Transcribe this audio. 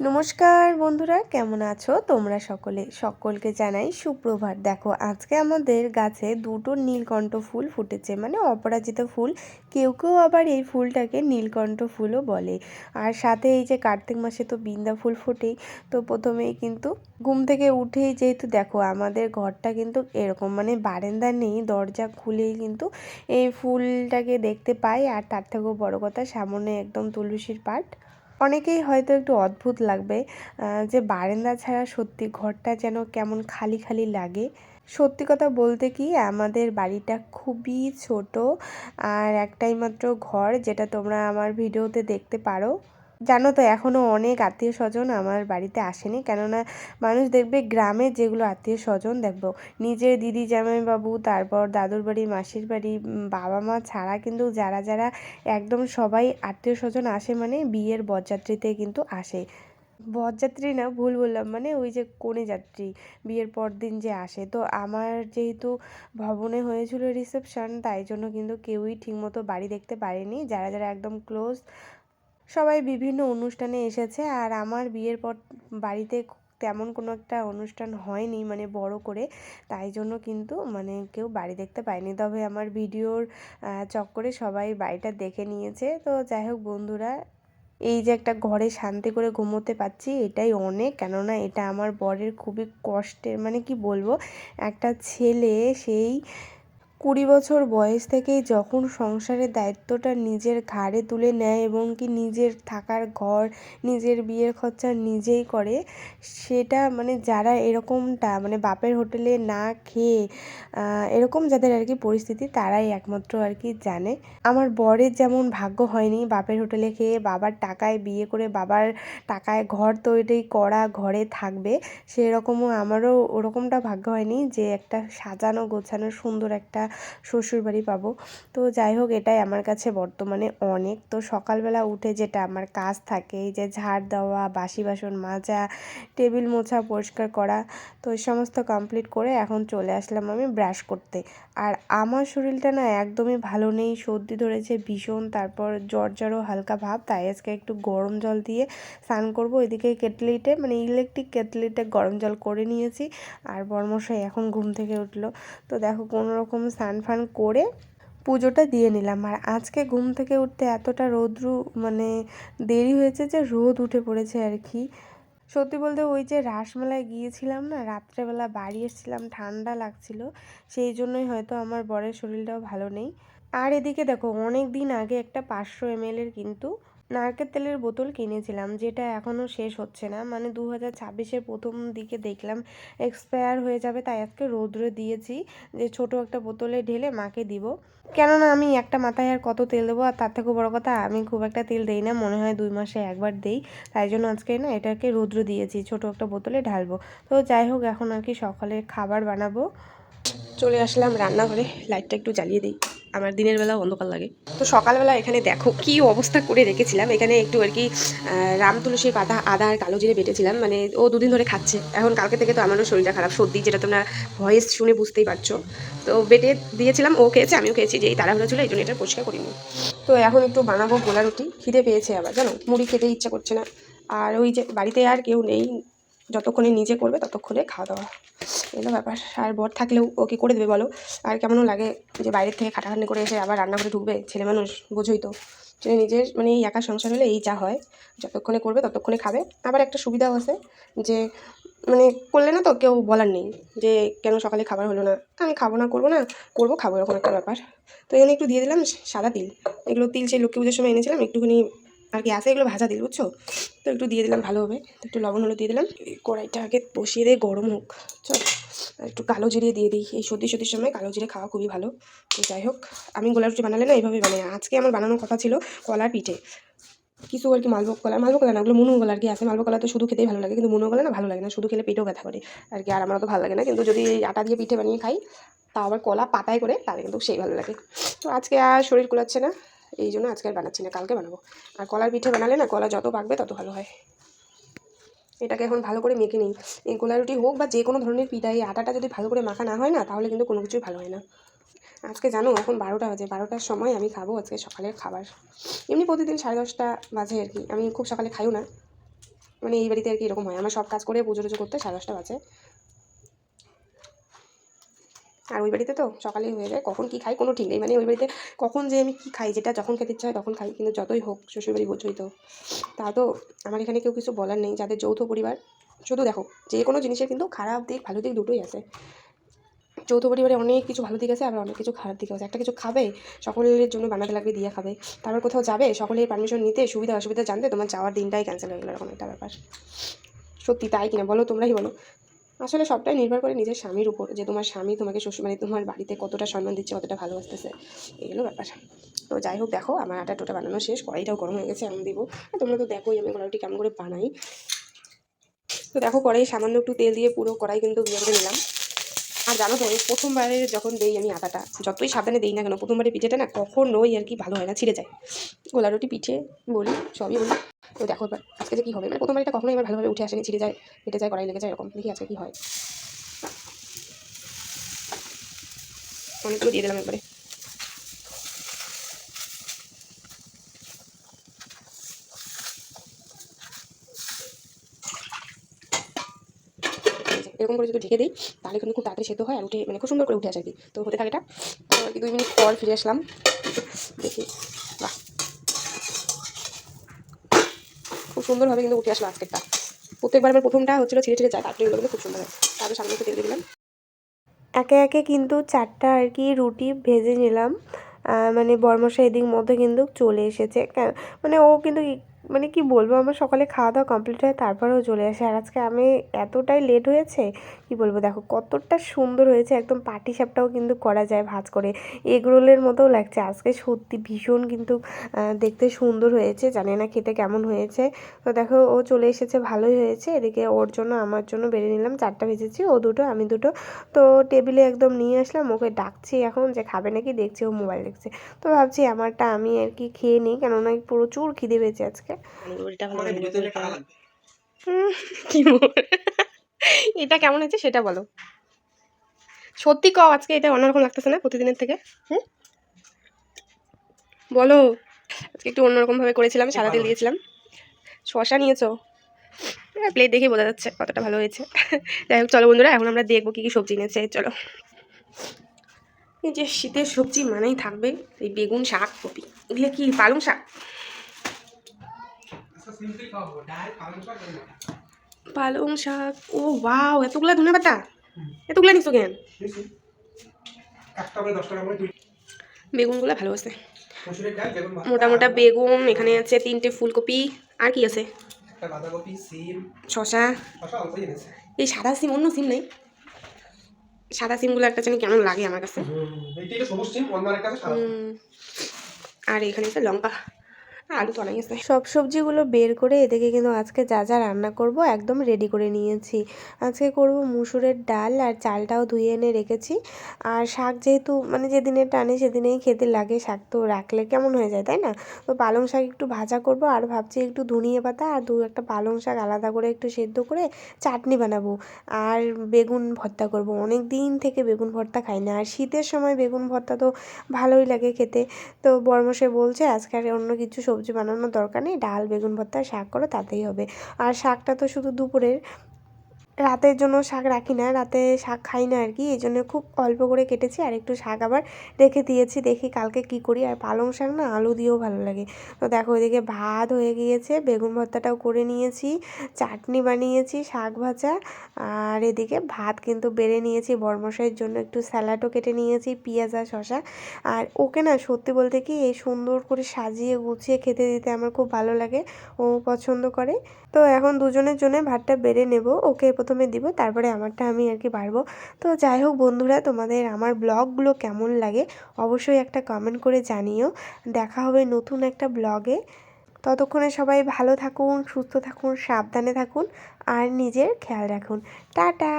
নমস্কার বন্ধুরা, কেমন আছো? তোমরা সকলে, সকলকে জানাই সুপ্রভাত। দেখো, আজকে আমাদের গাছে দুটো নীলকণ্ঠ ফুল ফুটেছে মানে অপরাজিত ফুল। কেউ কেউ আবার এই ফুলটাকে নীলকণ্ঠ ফুলও বলে। আর সাথে এই যে কার্তিক মাসে তো বিন্দা ফুল ফোটেই, তো প্রথমেই কিন্তু ঘুম থেকে উঠেই যেহেতু দেখো, আমাদের ঘরটা কিন্তু এরকম মানে বারান্দা নেই, দরজা খুলেই কিন্তু এই ফুলটাকে দেখতে পাই। আর তার থেকেও বড় কথা, সামনে একদম তুলসীর পাট। অনেকেই হয়তো একটু অদ্ভুত লাগবে যে বারেন্দা ছাড়া সত্যি ঘরটা যেন কেমন খালি খালি লাগে। সত্যি কথা বলতে কি, আমাদের বাড়িটা খুবই ছোট, আর একটাই মাত্র ঘর, যেটা তোমরা আমার ভিডিওতে দেখতে পারো। জানো তো এখনও অনেক আত্মীয় স্বজন আমার বাড়িতে আসেনি। কেননা মানুষ দেখবে গ্রামে যেগুলো আত্মীয় স্বজন দেখব নিজের দিদি, জামাইবাবু, তারপর দাদুর বাড়ি, মাসির বাড়ি বাবা মা ছাড়া কিন্তু যারা যারা একদম সবাই আত্মীয় স্বজন আসে মানে বিয়ের বরযাত্রীতে কিন্তু আসে। বরযাত্রী না, ভুল বললাম মানে ওই যে কনে যাত্রী, বিয়ের পর দিন যে আসে। তো আমার যেহেতু ভবনে হয়েছিল রিসেপশন, তাই জন্য কিন্তু কেউই ঠিকমতো বাড়ি দেখতে পারেনি। যারা যারা একদম ক্লোজ সবাই বিভিন্ন অনুষ্ঠানে এসেছে আর আমার বিয়ের পর বাড়িতে তেমন কোনো একটা অনুষ্ঠান হয়নি মানে বড় করে, তাই জন্য কিন্তু মানে কেউ বাড়ি দেখতে পায়নি। তবে আমার ভিডিওর চক্করে সবাই বাড়িটা দেখে নিয়েছে। তো যাই হোক বন্ধুরা, এই যে একটা ঘরে শান্তি করে ঘুমোতে পারছি এটাই অনেক। কেননা এটা আমার বরের খুবই কষ্টের মানে কি বলব, একটা ছেলে সেই কুড়ি বছর বয়স থেকেই যখন সংসারের দায়িত্বটা নিজের ঘাড়ে তুলে নেয় এবং কি নিজের থাকার ঘর, নিজের বিয়ের খরচা নিজেই করে, সেটা মানে যারা এরকমটা মানে বাপের হোটেলে না খেয়ে এরকম যাদের আর কি পরিস্থিতি তারাই একমাত্র আর কি জানে। আমার বরের যেমন ভাগ্য হয়নি বাপের হোটেলে খেয়ে, বাবার টাকায় বিয়ে করে বাবার টাকায় ঘর তৈরি করা ঘরে থাকবে, সেরকমও আমারও ওরকমটা ভাগ্য হয়নি যে একটা সাজানো গোছানো সুন্দর একটা শ্বশুর বাড়ি পাবো। তো যাই হোক, এটাই আমার কাছে বর্তমানে অনেক। তো সকালবেলা উঠে যেটা আমার কাজ থাকে, এই যে ঝাড় দেওয়া, বাসি বাসন মাজা, টেবিল মোছা পরিষ্কার করা, তো এই সমস্ত কমপ্লিট করে এখন চলে আসলাম আমি ব্রাশ করতে। আর আমার শরীরটা না একদমই ভালো নেই, সর্দি ধরেছে ভীষণ, তারপর জ্বর জ্বরও হালকা ভাব, তাই আজকে একটু গরম জল দিয়ে স্নান করব। এদিকে কেটলিতে মানে ইলেকট্রিক কেটলিতে গরম জল করে নিয়েছি আর বর্মশাই এখন ঘুম থেকে উঠল। তো দেখো কোনো রকম স্নান ফান করে পুজোটা দিয়ে নিলাম। আর আজকে ঘুম থেকে উঠতে এতটা রোদ্রু মানে দেরি হয়েছে যে রোদ উঠে পড়েছে আর কি। সত্যি বলতে ওই যে রাসমেলায় গিয়েছিলাম না, রাত্রেবেলা বাড়ি এসেছিলাম, ঠান্ডা লাগছিল, সেই জন্যই হয়তো আমার বরের শরীরটাও ভালো নেই। আর এদিকে দেখো অনেক দিন আগে একটা পাঁচশো এমএলের কিন্তু নারকেল তেলের বোতল কিনেছিলাম, যেটা এখনও শেষ হচ্ছে না। মানে দু হাজার ছাব্বিশের প্রথম দিকে দেখলাম এক্সপায়ার হয়ে যাবে, তাই আজকে রোদ্রে দিয়েছি যে ছোট একটা বোতলে ঢেলে মাকে দিব। কেননা আমি একটা মাথায় আর কত তেল দেবো, আর তার থেকেও বড় কথা, আমি খুব একটা তেল দেই না, মনে হয় দুই মাসে একবার দেই। তাই জন্য আজকে না এটাকে রৌদ্র দিয়েছি, ছোট একটা বোতলে ঢালবো। তো যাই হোক, এখন আর কি সকালে খাবার বানাবো। চলে আসলাম রান্নাঘরে লাইটটা একটু জ্বালিয়ে দিই। আমার দিনের বেলা অন্ধকার লাগে। তো সকালবেলা এখানে দেখো কি অবস্থা করে রেখেছিলাম। এখানে একটু আর কি রাম তুলসীর পাতা, আদা আর কালো জিরে বেটেছিলাম। মানে ও দুদিন ধরে খাচ্ছে। এখন কালকে থেকে তো আমারও শরীরটা খারাপ। সর্দি যেটা তোমরা ভয়েস শুনে বুঝতেই পারছ। তো বেটে দিয়েছিলাম, ও খেয়েছে, আমিও খেয়েছি, যে যেই তাড়াহুড়ো ছিল, এই জন্য এটা পরিষ্কার করিনি। তো এখন একটু বানাবো গোলা রুটি। খিদে পেয়েছে আবার, জানো? মুড়ি খেতে ইচ্ছা করছে না। আর ওই যে বাড়িতে আর কেউ নেই যতক্ষণে নিজে করবে ততক্ষণে খাওয়া দাওয়া। এলো ব্যাপার। আর বর থাকলেও ও কি করে দেবে বলো? আর কেমনও লাগে যে বাইরের থেকে খাটাখাটনি করে এসে আবার রান্না করে ঢুকবে? ছেলে মানুষ, বোঝোই তো। যে নিজের মানে এই একা সংসার হলে এই যা হয়, যতক্ষণে করবে ততক্ষণে খাবে। আবার একটা সুবিধাও আছে যে মানে করলে না তো কেউ বলার নেই যে কেন সকালে খাবার হলো না? আমি খাব না, করব না, করব, খাব, এরকম একটা ব্যাপার। তো এখানে একটু দিয়ে দিলাম সাদা তিল। এগুলো তিল সেই লক্ষ্মী পুজোর সময় এনেছিলাম, একটুখানি আর কি আছে এগুলো ভাজা তিল বুঝছ? তো একটু দিয়ে দিলাম, ভালো হবে। তো একটু লবণ হলো দিয়ে দিলাম। কড়াইটা আগে বসিয়ে দিয়ে গরম হোক। চল। একটু কালো জিরে দিয়ে দিই। এই সর্দি সর্দির সময় কালো জিরে খাওয়া খুবই ভালো। তো যাই হোক, আমি গোলা রুটি বানালে না এইভাবে বানাই। আজকে আমার বানানোর কথা ছিল কলার পিঠে। কিছু আর কি মালভোগ কলা। মালভোগ কলা না, ওগুলো মুনু কলা আর কি আছে। মালভোগ কলা তো শুধু খেতেই ভালো লাগে, কিন্তু মুনু কলা না ভালো লাগে না। শুধু খেলে পেটেও ব্যথা করে আর কি, আর আমার তো ভালো লাগে না। কিন্তু যদি আটা দিয়ে পিঠে বানিয়ে খাই তা আবার কলা পাতায় করে, তাহলে কিন্তু সেই ভালো লাগে। তো আজকে আর শরীর কুলাচ্ছে না। এই জন্য আজকে আর বানাচ্ছি না, কালকে বানাবো। আর কলার পিঠে বানালে না, কলা যত পাকবে তত ভালো হয়। এটাকে এখন ভালো করে মেখে নিই। এই গোলা রুটি হোক বা যে কোনো ধরনের পিঠা, এই আটাটা যদি ভালো করে মাখা না হয় না, তাহলে কিন্তু কোনো কিছুই ভালো হয় না। আজকে জানো, এখন বারোটা বাজে, বারোটার সময় আমি খাব আজকে সকালের খাবার। এমনি প্রতিদিন সাড়ে দশটা বাজে আর কি, আমি খুব সকালে খাইও না। মানে এই বাড়িতে আর কি এরকম হয়, আমার সব কাজ করে পুজো টুজো করতে সাড়ে দশটা বাজে। আর ওই বাড়িতে তো সকালেই হয়ে যায়, কখন কী খাই কোনো ঠিক নেই। মানে ওই বাড়িতে কখন যে আমি কী খাই, যেটা যখন খেতে ইচ্ছা হয় তখন খাই, কিন্তু যতই হোক শ্বশুরবাড়ি বোঝই তো। তা তো আমার এখানে কেউ কিছু বলার নেই, যাদের যৌথ পরিবার। শুধু দেখো, যে কোনো জিনিসের কিন্তু খারাপ দিক, ভালো দিক দুটোই আছে। যৌথ পরিবারে অনেক কিছু ভালো দিক আছে, আবার অনেক কিছু খারাপ দিক আছে। একটা কিছু খাবে, সকলের জন্য বানাতে লাগবে, দিয়ে খাবে। তারপর কোথাও যাবে, সকলের পারমিশন নিতে সুবিধা অসুবিধা জানতে তোমার যাওয়ার দিনটাই ক্যান্সেল হয়ে গেলো, এরকম একটা ব্যাপার। সত্যি তাই কিনা বলো তোমরাই বলো। আসলে সবটাই নির্ভর করে নিজের স্বামীর উপর, যে তোমার স্বামী তোমাকে শ্বশুর মানে তোমার বাড়িতে কতটা সম্মান দিচ্ছে, কতটা ভালোবাসতেছে এগুলো ব্যাপার। তো যাই হোক, দেখো আমার আটা টোটা বানানো শেষ, কড়াইটাও গরম হয়ে গেছে আমি দেবো। আর তোমরা তো দেখোই আমি কড়াইটি কেমন করে বানাই। তো দেখো কড়াই সামান্য একটু তেল দিয়ে পুরো কড়াই কিন্তু বিয়ে করে নিলাম। আর জানো তো প্রথমবারে যখন দেই আমি আটাটা, যতই সাবধানে দিই না কেন, প্রথমবারে পিঠেটা না কখনোই আর কি ভালো হয় না, ছিঁড়ে যায়। গোলা রুটি, পিঠে বলি সবই বলি। তো দেখো এবার, আজকে যে কী হবে মানে প্রথমবার এটা কখনোই আমার ভালোভাবে উঠে আসেনি, ছিঁড়ে যায়, কেটে যায়, কড়াই লেগে যায়, এরকম। দেখি আজকে কী হয়। অনেকগুলো দিয়ে দিলাম একবারে। এরকম করে যদি ঢেকে দিই, তাহলে কিন্তু খুব তাড়াতাড়ি সেদ্ধ হয় আর উঠে মানে খুব সুন্দর করে উঠে আসে আর কি। তো হতে থাকে এটা। আর কি দুই মিনিট পর ফিরে আসলাম। দেখি। বাহ। খুব সুন্দরভাবে কিন্তু উঠে আসলো আজকেরটা। প্রত্যেকবার আমার প্রথমটা হচ্ছিল ছিঁড়ে ছিঁড়ে যায়, তারপরে এগুলো কিন্তু খুব সুন্দর হয়। তারপরে সামনে একটু তেল দিলাম। একে একে কিন্তু চারটা আর কি রুটি ভেজে নিলাম। মানে বর্মশা এদিক মধ্যে কিন্তু চলে এসেছে। মানে ও কিন্তু মানে কি বলব, আমার সকালে খাওয়া দাওয়া কমপ্লিট হয় তারপরেও চলে আসে। আর আজকে আমি এতটাই লেট হয়েছে, কি বলব দেখো, কতটা সুন্দর হয়েছে। একদম পাটি সাপটাও কিন্তু করা যায় ভাজ করে। এগ রোলের মতোও লাগছে। আজকে সত্যি ভীষণ কিন্তু দেখতে সুন্দর হয়েছে। জানি না খেতে কেমন হয়েছে। তো দেখো, ও চলে এসেছে, ভালোই হয়েছে। এদিকে ওর জন্য, আমার জন্য বেড়ে নিলাম। চারটা ভেজেছি, ও দুটো, আমি দুটো। তো টেবিলে একদম নিয়ে আসলাম। ওকে ডাকছি এখন যে খাবে নাকি? দেখছি ও মোবাইল দেখছে। তো ভাবছি, আমারটা আমি আর কি খেয়ে নিই। কেননা প্রচুর খিদে পেয়েছে আজকে। ভালো মানে কি এটা কেমন হয়েছে সেটা বলো। সত্যি কও আজকে এটা অন্যরকম লাগতেছে না প্রতিদিনের থেকে? হুম? বলো। আজকে একটু অন্যরকম ভাবে করেছিলাম সাদা তেল দিয়েছিলাম। শশা নিয়েছো? প্লেট দেখে বোঝা যাচ্ছে কতটা ভালো হয়েছে। যাই হোক চলো বন্ধুরা এখন আমরা দেখব কী কী সবজি এনেছে চলো। এই যে শীতের সবজি মানেই থাকবে এই বেগুন শাক কপি। এগুলো কি পালং শাক আচ্ছা সিম্পল খাব ডাল পালং শাক ও ওয়াও এতগুলা ধনে পাতা? এতগুলা নিছো কেন? বেগুনগুলো ভালো আছে। মোটা মোটা বেগুন এখানে আছে তিনটে ফুলকপি আর কি আছে? শশা শসা। এই সাদা সিম অন্য সিম নেই। সাদা সিমগুলো একটা জানি কেমন লাগে আমার কাছে। আর এখানে আছে লঙ্কা। আলু তো আছে সব সবজিগুলো বের করে এদিকে কিন্তু আজকে যা যা রান্না করব একদম রেডি করে নিয়েছি। আজকে করব মুসুরের ডাল আর চালটাও ধুয়ে এনে রেখেছি। আর শাক যেহেতু মানে যেদিনে টানে সেদিনেই খেতে লাগে, শাক তো রাখলে কেমন হয়ে যায়, তাই না? তো পালং শাক একটু ভাজা করব আর ভাবছি একটু ধনিয়া পাতা আর দু একটা পালং শাক আলাদা করে একটু সেদ্ধ করে চাটনি বানাবো। আর বেগুন ভর্তা করব। অনেক দিন থেকে বেগুন ভর্তা খাই না। আর শীতের সময় বেগুন ভর্তা তো ভালোই লাগে খেতে। তো বর্মশাই বলছে আজকে আর অন্য কিছু সবজি বানানোর দরকার নেই। ডাল, বেগুন, ভর্তা, শাক করো, তাতেই হবে। আর শাকটা তো শুধু দুপুরের রাতের জন্য শাক রাখি না, রাতে শাক খাই না আর কি, এই জন্য খুব অল্প করে কেটেছি আর একটু শাক আবার রেখে দিয়েছি, দেখি কালকে কি করি। আর পালং শাক না আলু দিয়েও ভালো লাগে। তো দেখো ওইদিকে ভাত হয়ে গিয়েছে, বেগুন ভর্তাটাও করে নিয়েছি, চাটনি বানিয়েছি, শাক ভাজা, আর এদিকে ভাত কিন্তু বেড়ে নিয়েছি, বরমশাইয়ের জন্য একটু স্যালাডও কেটে নিয়েছি, পেঁয়াজ আর শশা আর ওকে না সত্যি বলতে কি এই সুন্দর করে সাজিয়ে গুছিয়ে খেতে দিতে আমার খুব ভালো লাগে, ও পছন্দ করে। তো এখন দুজনের জন্য ভাতটা বেড়ে নেব, ওকে প্রথমে দিব, তারপরে আমারটা আমি আর কি বাড়বো। তো যাই হোক বন্ধুরা, তোমাদের আমার ব্লগগুলো কেমন লাগে অবশ্যই একটা কমেন্ট করে জানিও। দেখা হবে নতুন একটা ব্লগে। ততক্ষণে সবাই ভালো থাকুন, সুস্থ থাকুন, সাবধানে থাকুন, আর নিজের খেয়াল রাখুন। টাটা!